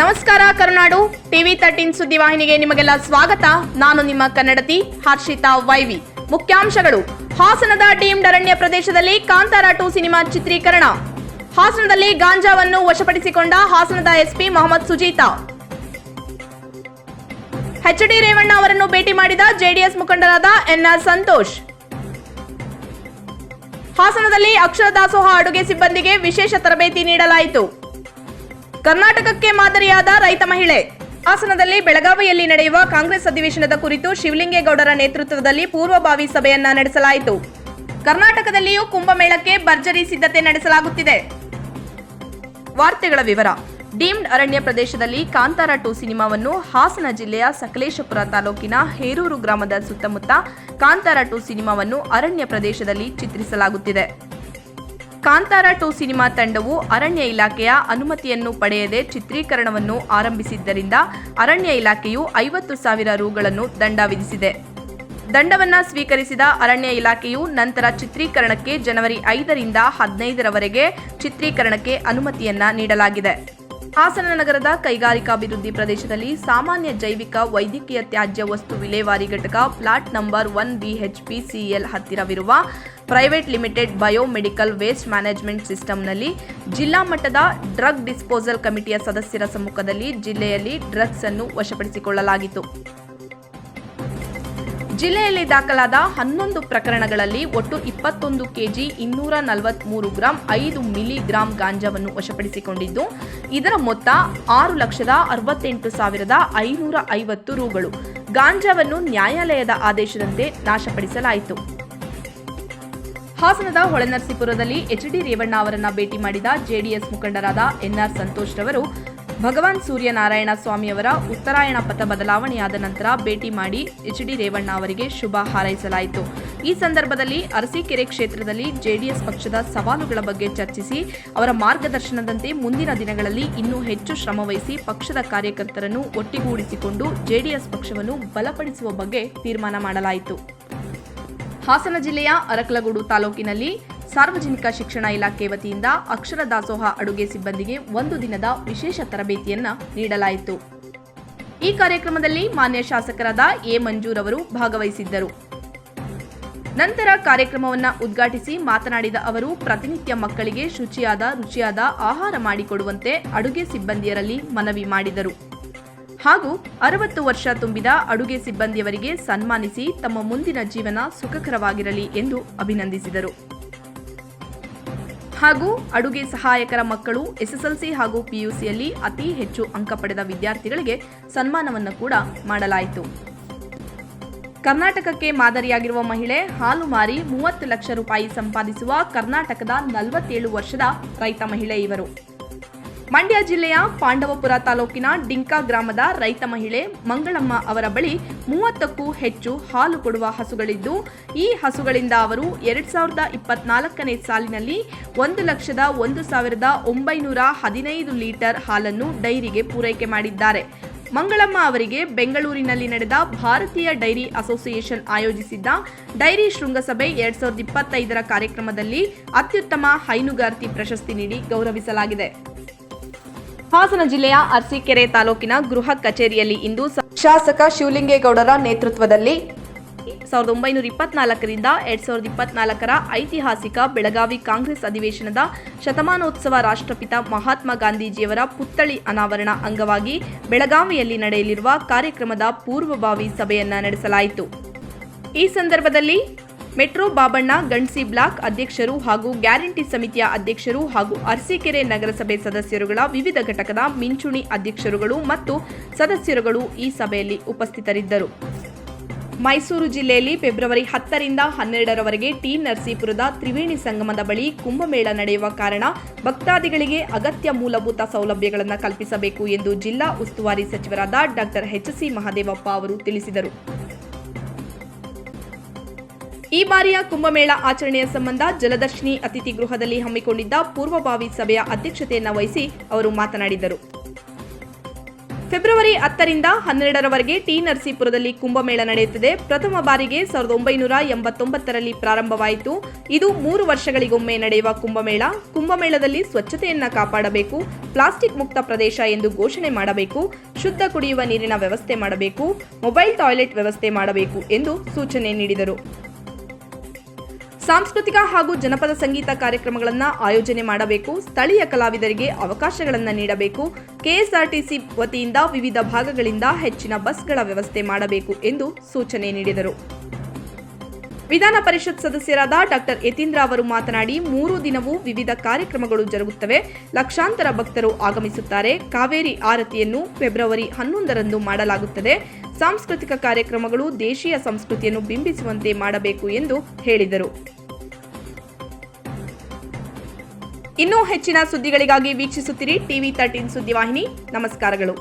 ನಮಸ್ಕಾರ, ಕರುನಾಡು. TV thirteen ಸುದ್ದಿವಾಹಿನಿಗೆ ನಿಮಗೆಲ್ಲ ಸ್ವಾಗತ. ನಾನು ನಿಮ್ಮ ಕನ್ನಡತಿ ಹರ್ಷಿತಾ ವೈವಿ. ಮುಖ್ಯಾಂಶಗಳು. ಹಾಸನದ ಡೀಮ್ಡ್ ಅರಣ್ಯ ಪ್ರದೇಶದಲ್ಲಿ ಕಾಂತಾರ ಟು ಸಿನಿಮಾ ಚಿತ್ರೀಕರಣ. ಹಾಸನದಲ್ಲಿ ಗಾಂಜಾವನ್ನು ವಶಪಡಿಸಿಕೊಂಡ ಹಾಸನದ ಎಸ್ಪಿ ಮೊಹಮ್ಮದ್ ಸುಜೀತಾ. ಡಿ ರೇವಣ್ಣ ಅವರನ್ನು ಭೇಟಿ ಮಾಡಿದ ಜೆಡಿಎಸ್ ಮುಖಂಡರಾದ ಎನ್ಆರ್ ಸಂತೋಷ್. ಹಾಸನದಲ್ಲಿ ಅಕ್ಷರ ದಾಸೋಹ ಅಡುಗೆ ಸಿಬ್ಬಂದಿಗೆ ವಿಶೇಷ ತರಬೇತಿ ನೀಡಲಾಯಿತು. ಕರ್ನಾಟಕಕ್ಕೆ ಮಾದರಿಯಾದ ರೈತ ಮಹಿಳೆ. ಹಾಸನದಲ್ಲಿ ಬೆಳಗಾವಿಯಲ್ಲಿ ನಡೆಯುವ ಕಾಂಗ್ರೆಸ್ ಅಧಿವೇಶನದ ಕುರಿತು ಶಿವಲಿಂಗೇಗೌಡರ ನೇತೃತ್ವದಲ್ಲಿ ಪೂರ್ವಭಾವಿ ಸಭೆಯನ್ನ ನಡೆಸಲಾಯಿತು. ಕರ್ನಾಟಕದಲ್ಲಿಯೂ ಕುಂಭಮೇಳಕ್ಕೆ ಭರ್ಜರಿ ಸಿದ್ಧತೆ ನಡೆಸಲಾಗುತ್ತಿದೆ. ವಾರ್ತೆಗಳ ವಿವರ. ಡೀಮ್ಡ್ ಅರಣ್ಯ ಪ್ರದೇಶದಲ್ಲಿ ಕಾಂತಾರ ಟು ಸಿನಿಮಾವನ್ನು ಹಾಸನ ಜಿಲ್ಲೆಯ ಸಕಲೇಶಪುರ ತಾಲೂಕಿನ ಹೇರೂರು ಗ್ರಾಮದ ಸುತ್ತಮುತ್ತ ಕಾಂತಾರ ಟು ಸಿನಿಮಾವನ್ನು ಅರಣ್ಯ ಪ್ರದೇಶದಲ್ಲಿ ಚಿತ್ರಿಸಲಾಗುತ್ತಿದೆ. ಕಾಂತಾರ ಟು ಸಿನಿಮಾ ತಂಡವು ಅರಣ್ಯ ಇಲಾಖೆಯ ಅನುಮತಿಯನ್ನು ಪಡೆಯದೆ ಚಿತ್ರೀಕರಣವನ್ನು ಆರಂಭಿಸಿದ್ದರಿಂದ ಅರಣ್ಯ ಇಲಾಖೆಯು ಐವತ್ತು ಸಾವಿರ ರುಗಳನ್ನು ದಂಡ ವಿಧಿಸಿದೆ. ದಂಡವನ್ನ ಸ್ವೀಕರಿಸಿದ ಅರಣ್ಯ ಇಲಾಖೆಯು ನಂತರ ಚಿತ್ರೀಕರಣಕ್ಕೆ ಜನವರಿ ಐದರಿಂದ ಹದಿನೈದರವರೆಗೆ ಚಿತ್ರೀಕರಣಕ್ಕೆ ಅನುಮತಿಯನ್ನ ನೀಡಲಾಗಿದೆ. ಹಾಸನ ನಗರದ ಕೈಗಾರಿಕಾಭಿವೃದ್ಧಿ ಪ್ರದೇಶದಲ್ಲಿ ಸಾಮಾನ್ಯ ಜೈವಿಕ ವೈದ್ಯಕೀಯ ತ್ಯಾಜ್ಯ ವಸ್ತು ವಿಲೇವಾರಿ ಘಟಕ ಪ್ಲಾಟ್ ನಂಬರ್ ಒನ್ ಬಿಎಚ್ಪಿಸಿಎಲ್ ಹತ್ತಿರವಿರುವ private limited biomedical waste management ಸಿಸ್ಟಂನಲ್ಲಿ ಜಿಲ್ಲಾ ಮಟ್ಟದ ಡ್ರಗ್ ಡಿಸ್ಪೋಸಲ್ ಕಮಿಟಿಯ ಸದಸ್ಯರ ಸಮ್ಮುಖದಲ್ಲಿ ಜಿಲ್ಲೆಯಲ್ಲಿ ಡ್ರಗ್ಸ್ ಅನ್ನು ವಶಪಡಿಸಿಕೊಳ್ಳಲಾಗಿತ್ತು. ಜಿಲ್ಲೆಯಲ್ಲಿ ದಾಖಲಾದ ಹನ್ನೊಂದು ಪ್ರಕರಣಗಳಲ್ಲಿ ಒಟ್ಟು ಇಪ್ಪತ್ತೊಂದು ಕೆಜಿ ಇನ್ನೂರ ನಲವತ್ಮೂರು ಗ್ರಾಂ ಐದು ಮಿಲಿಗ್ರಾಂ ಗಾಂಜಾವನ್ನು ವಶಪಡಿಸಿಕೊಂಡಿದ್ದು, ಇದರ ಮೊತ್ತ ಆರು ಲಕ್ಷದ ಅರವತ್ತೆಂಟು ಸಾವಿರದ ಐನೂರ ಐವತ್ತು ರೂಗಳು. ಗಾಂಜಾವನ್ನು ನ್ಯಾಯಾಲಯದ ಆದೇಶದಂತೆ ನಾಶಪಡಿಸಲಾಯಿತು. ಹಾಸನದ ಹೊಳೆನರಸೀಪುರದಲ್ಲಿ ಎಚ್ ಡಿ ರೇವಣ್ಣ ಅವರನ್ನು ಭೇಟಿ ಮಾಡಿದ ಜೆಡಿಎಸ್ ಮುಖಂಡರಾದ ಎನ್ಆರ್ ಸಂತೋಷ್ ರವರು ಭಗವಾನ್ ಸೂರ್ಯನಾರಾಯಣ ಸ್ವಾಮಿಯವರ ಉತ್ತರಾಯಣ ಪಥ ಬದಲಾವಣೆಯಾದ ನಂತರ ಭೇಟಿ ಮಾಡಿ ಎಚ್ ಡಿ ರೇವಣ್ಣ ಅವರಿಗೆ ಶುಭ ಹಾರೈಸಲಾಯಿತು. ಈ ಸಂದರ್ಭದಲ್ಲಿ ಅರಸೀಕೆರೆ ಕ್ಷೇತ್ರದಲ್ಲಿ ಜೆಡಿಎಸ್ ಪಕ್ಷದ ಸವಾಲುಗಳ ಬಗ್ಗೆ ಚರ್ಚಿಸಿ ಅವರ ಮಾರ್ಗದರ್ಶನದಂತೆ ಮುಂದಿನ ದಿನಗಳಲ್ಲಿ ಇನ್ನೂ ಹೆಚ್ಚು ಶ್ರಮವಹಿಸಿ ಪಕ್ಷದ ಕಾರ್ಯಕರ್ತರನ್ನು ಒಟ್ಟಿಗೂಡಿಸಿಕೊಂಡು ಜೆಡಿಎಸ್ ಪಕ್ಷವನ್ನು ಬಲಪಡಿಸುವ ಬಗ್ಗೆ ತೀರ್ಮಾನ ಮಾಡಲಾಯಿತು. ಹಾಸನ ಜಿಲ್ಲೆಯ ಅರಕಲಗೂಡು ತಾಲೂಕಿನಲ್ಲಿ ಸಾರ್ವಜನಿಕ ಶಿಕ್ಷಣ ಇಲಾಖೆ ವತಿಯಿಂದ ಅಕ್ಷರ ದಾಸೋಹ ಅಡುಗೆ ಸಿಬ್ಬಂದಿಗೆ ಒಂದು ದಿನದ ವಿಶೇಷ ತರಬೇತಿಯನ್ನ ನೀಡಲಾಯಿತು. ಈ ಕಾರ್ಯಕ್ರಮದಲ್ಲಿ ಮಾನ್ಯ ಶಾಸಕರಾದ ಎ ಮಂಜೂರ್ ಅವರು ಭಾಗವಹಿಸಿದ್ದರು. ನಂತರ ಕಾರ್ಯಕ್ರಮವನ್ನ ಉದ್ಘಾಟಿಸಿ ಮಾತನಾಡಿದ ಅವರು, ಪ್ರತಿನಿತ್ಯ ಮಕ್ಕಳಿಗೆ ಶುಚಿಯಾದ, ರುಚಿಯಾದ ಆಹಾರ ಮಾಡಿಕೊಡುವಂತೆ ಅಡುಗೆ ಸಿಬ್ಬಂದಿಯರಲ್ಲಿ ಮನವಿ ಮಾಡಿದರು. ಹಾಗೂ ಅರವತ್ತು ವರ್ಷ ತುಂಬಿದ ಅಡುಗೆ ಸಿಬ್ಬಂದಿಯವರಿಗೆ ಸನ್ಮಾನಿಸಿ ತಮ್ಮ ಮುಂದಿನ ಜೀವನ ಸುಖಕರವಾಗಿರಲಿ ಎಂದು ಅಭಿನಂದಿಸಿದರು. ಹಾಗೂ ಅಡುಗೆ ಸಹಾಯಕರ ಮಕ್ಕಳು, ಎಸ್ಎಸ್ಎಲ್ಸಿ ಹಾಗೂ ಪಿಯುಸಿಯಲ್ಲಿ ಅತಿ ಹೆಚ್ಚು ಅಂಕ ಪಡೆದ ವಿದ್ಯಾರ್ಥಿಗಳಿಗೆ ಸನ್ಮಾನವನ್ನು ಕೂಡ ಮಾಡಲಾಯಿತು. ಕರ್ನಾಟಕಕ್ಕೆ ಮಾದರಿಯಾಗಿರುವ ಮಹಿಳೆ ಹಾಲು ಮಾರಿ ಮೂವತ್ತು ಲಕ್ಷ ರೂಪಾಯಿ ಸಂಪಾದಿಸುವ ಕರ್ನಾಟಕದ ನಲವತ್ತೇಳು ವರ್ಷದ ರೈತ ಮಹಿಳೆ ಇವರು. ಮಂಡ್ಯ ಜಿಲ್ಲೆಯ ಪಾಂಡವಪುರ ತಾಲೂಕಿನ ಡಿಂಕಾ ಗ್ರಾಮದ ರೈತ ಮಹಿಳೆ ಮಂಗಳಮ್ಮ ಅವರ ಬಳಿ ಮೂವತ್ತಕ್ಕೂ ಹೆಚ್ಚು ಹಾಲು ಕೊಡುವ ಹಸುಗಳಿದ್ದು, ಈ ಹಸುಗಳಿಂದ ಅವರು ಎರಡ್ ಸಾವಿರದ ಇಪ್ಪತ್ನಾಲ್ಕನೇ ಸಾಲಿನಲ್ಲಿ ಒಂದು ಲಕ್ಷದ ಒಂದು ಸಾವಿರದ ಒಂಬೈನೂರ ಹದಿನೈದು ಲೀಟರ್ ಹಾಲನ್ನು ಡೈರಿಗೆ ಪೂರೈಕೆ ಮಾಡಿದ್ದಾರೆ. ಮಂಗಳಮ್ಮ ಅವರಿಗೆ ಬೆಂಗಳೂರಿನಲ್ಲಿ ನಡೆದ ಭಾರತೀಯ ಡೈರಿ ಅಸೋಸಿಯೇಷನ್ ಆಯೋಜಿಸಿದ್ದ ಡೈರಿ ಶೃಂಗಸಭೆ ಎರಡ್ ಸಾವಿರದ ಇಪ್ಪತ್ತೈದರ ಕಾರ್ಯಕ್ರಮದಲ್ಲಿ ಅತ್ಯುತ್ತಮ ಹೈನುಗಾರ್ತಿ ಪ್ರಶಸ್ತಿ ನೀಡಿ ಗೌರವಿಸಲಾಗಿದೆ. ಹಾಸನ ಜಿಲ್ಲೆಯ ಅರಸೀಕೆರೆ ತಾಲೂಕಿನ ಗೃಹ ಕಚೇರಿಯಲ್ಲಿ ಇಂದು ಶಾಸಕ ಶಿವಲಿಂಗೇಗೌಡರ ನೇತೃತ್ವದಲ್ಲಿ ಸಾವಿರದ ಒಂಬೈನೂರ ಇಪ್ಪತ್ನಾಲ್ಕರಿಂದ ಎರಡ್ ಸಾವಿರದ ಇಪ್ಪತ್ನಾಲ್ಕರ ಐತಿಹಾಸಿಕ ಬೆಳಗಾವಿ ಕಾಂಗ್ರೆಸ್ ಅಧಿವೇಶನದ ಶತಮಾನೋತ್ಸವ ರಾಷ್ಟ್ರಪಿತ ಮಹಾತ್ಮ ಗಾಂಧೀಜಿಯವರ ಪುತ್ಥಳಿ ಅನಾವರಣ ಅಂಗವಾಗಿ ಬೆಳಗಾವಿಯಲ್ಲಿ ನಡೆಯಲಿರುವ ಕಾರ್ಯಕ್ರಮದ ಪೂರ್ವಭಾವಿ ಸಭೆಯನ್ನ ನಡೆಸಲಾಯಿತು. ಈ ಸಂದರ್ಭದಲ್ಲಿ ಮೆಟ್ರೋ ಬಾಬಣ್ಣ ಗಂಡ್ಸಿ ಬ್ಲಾಕ್ ಅಧ್ಯಕ್ಷರು ಹಾಗೂ ಗ್ಯಾರಂಟಿ ಸಮಿತಿಯ ಅಧ್ಯಕ್ಷರು ಹಾಗೂ ಅರಸೀಕೆರೆ ನಗರಸಭೆ ಸದಸ್ಯರುಗಳ ವಿವಿಧ ಘಟಕದ ಮಿಂಚುಣಿ ಅಧ್ಯಕ್ಷರುಗಳು ಮತ್ತು ಸದಸ್ಯರುಗಳು ಈ ಸಭೆಯಲ್ಲಿ ಉಪಸ್ಥಿತರಿದ್ದರು. ಮೈಸೂರು ಜಿಲ್ಲೆಯಲ್ಲಿ ಫೆಬ್ರವರಿ ಹತ್ತರಿಂದ ಹನ್ನೆರಡರವರೆಗೆ ಟಿ ನರಸೀಪುರದ ತ್ರಿವೇಣಿ ಸಂಗಮದ ಬಳಿ ಕುಂಭಮೇಳ ನಡೆಯುವ ಕಾರಣ ಭಕ್ತಾದಿಗಳಿಗೆ ಅಗತ್ಯ ಮೂಲಭೂತ ಸೌಲಭ್ಯಗಳನ್ನು ಕಲ್ಪಿಸಬೇಕು ಎಂದು ಜಿಲ್ಲಾ ಉಸ್ತುವಾರಿ ಸಚಿವರಾದ ಡಾಕ್ಟರ್ ಎಚ್ ಸಿ ಮಹದೇವಪ್ಪ ಅವರು ತಿಳಿಸಿದರು. ಈ ಬಾರಿಯ ಕುಂಭಮೇಳ ಆಚರಣೆಯ ಸಂಬಂಧ ಜಲದರ್ಶಿನಿ ಅತಿಥಿ ಗೃಹದಲ್ಲಿ ಹಮ್ಮಿಕೊಂಡಿದ್ದ ಪೂರ್ವಭಾವಿ ಸಭೆಯ ಅಧ್ಯಕ್ಷತೆಯನ್ನು ವಹಿಸಿ ಅವರು ಮಾತನಾಡಿದರು. ಫೆಬ್ರವರಿ ಹತ್ತರಿಂದ ಹನ್ನೆರಡರವರೆಗೆ ಟಿ ನರಸೀಪುರದಲ್ಲಿ ಕುಂಭಮೇಳ ನಡೆಯುತ್ತದೆ. ಪ್ರಥಮ ಬಾರಿಗೆ ಸಾವಿರದ ಒಂಬೈನೂರ ಎಂಬತ್ತೊಂಬತ್ತರಲ್ಲಿ ಪ್ರಾರಂಭವಾಯಿತು. ಇದು ಮೂರು ವರ್ಷಗಳಿಗೊಮ್ಮೆ ನಡೆಯುವ ಕುಂಭಮೇಳ. ಕುಂಭಮೇಳದಲ್ಲಿ ಸ್ವಚ್ಛತೆಯನ್ನು ಕಾಪಾಡಬೇಕು, ಪ್ಲಾಸ್ಟಿಕ್ ಮುಕ್ತ ಪ್ರದೇಶ ಎಂದು ಘೋಷಣೆ ಮಾಡಬೇಕು, ಶುದ್ಧ ಕುಡಿಯುವ ನೀರಿನ ವ್ಯವಸ್ಥೆ ಮಾಡಬೇಕು, ಮೊಬೈಲ್ ಟಾಯ್ಲೆಟ್ ವ್ಯವಸ್ಥೆ ಮಾಡಬೇಕು ಎಂದು ಸೂಚನೆ ನೀಡಿದರು. ಸಾಂಸ್ಕೃತಿಕ ಹಾಗೂ ಜನಪದ ಸಂಗೀತ ಕಾರ್ಯಕ್ರಮಗಳನ್ನು ಆಯೋಜನೆ ಮಾಡಬೇಕು, ಸ್ಥಳೀಯ ಕಲಾವಿದರಿಗೆ ಅವಕಾಶಗಳನ್ನು ನೀಡಬೇಕು, ಕೆಎಸ್ಆರ್ಟಿಸಿ ವತಿಯಿಂದ ವಿವಿಧ ಭಾಗಗಳಿಂದ ಹೆಚ್ಚಿನ ಬಸ್ಗಳ ವ್ಯವಸ್ಥೆ ಮಾಡಬೇಕು ಎಂದು ಸೂಚನೆ ನೀಡಿದರು. ವಿಧಾನ ಪರಿಷತ್ ಸದಸ್ಯರಾದ ಡಾಕ್ಟರ್ ಯತೀಂದ್ರ ಅವರು ಮಾತನಾಡಿ, ಮೂರು ದಿನವೂ ವಿವಿಧ ಕಾರ್ಯಕ್ರಮಗಳು ಜರುಗುತ್ತವೆ. ಲಕ್ಷಾಂತರ ಭಕ್ತರು ಆಗಮಿಸುತ್ತಾರೆ. ಕಾವೇರಿ ಆರತಿಯನ್ನು ಫೆಬ್ರವರಿ ಹನ್ನೊಂದರಂದು ಮಾಡಲಾಗುತ್ತದೆ. ಸಾಂಸ್ಕೃತಿಕ ಕಾರ್ಯಕ್ರಮಗಳು ದೇಶೀಯ ಸಂಸ್ಕೃತಿಯನ್ನು ಬಿಂಬಿಸುವಂತೆ ಮಾಡಬೇಕು ಎಂದು ಹೇಳಿದರು. ಇನ್ನೂ ಹೆಚ್ಚಿನ ಸುದ್ದಿಗಳಿಗಾಗಿ ವೀಕ್ಷಿಸುತ್ತಿರಿ ಟಿವಿ ತರ್ಟೀನ್ ಸುದ್ದಿವಾಹಿನಿ. ನಮಸ್ಕಾರಗಳು.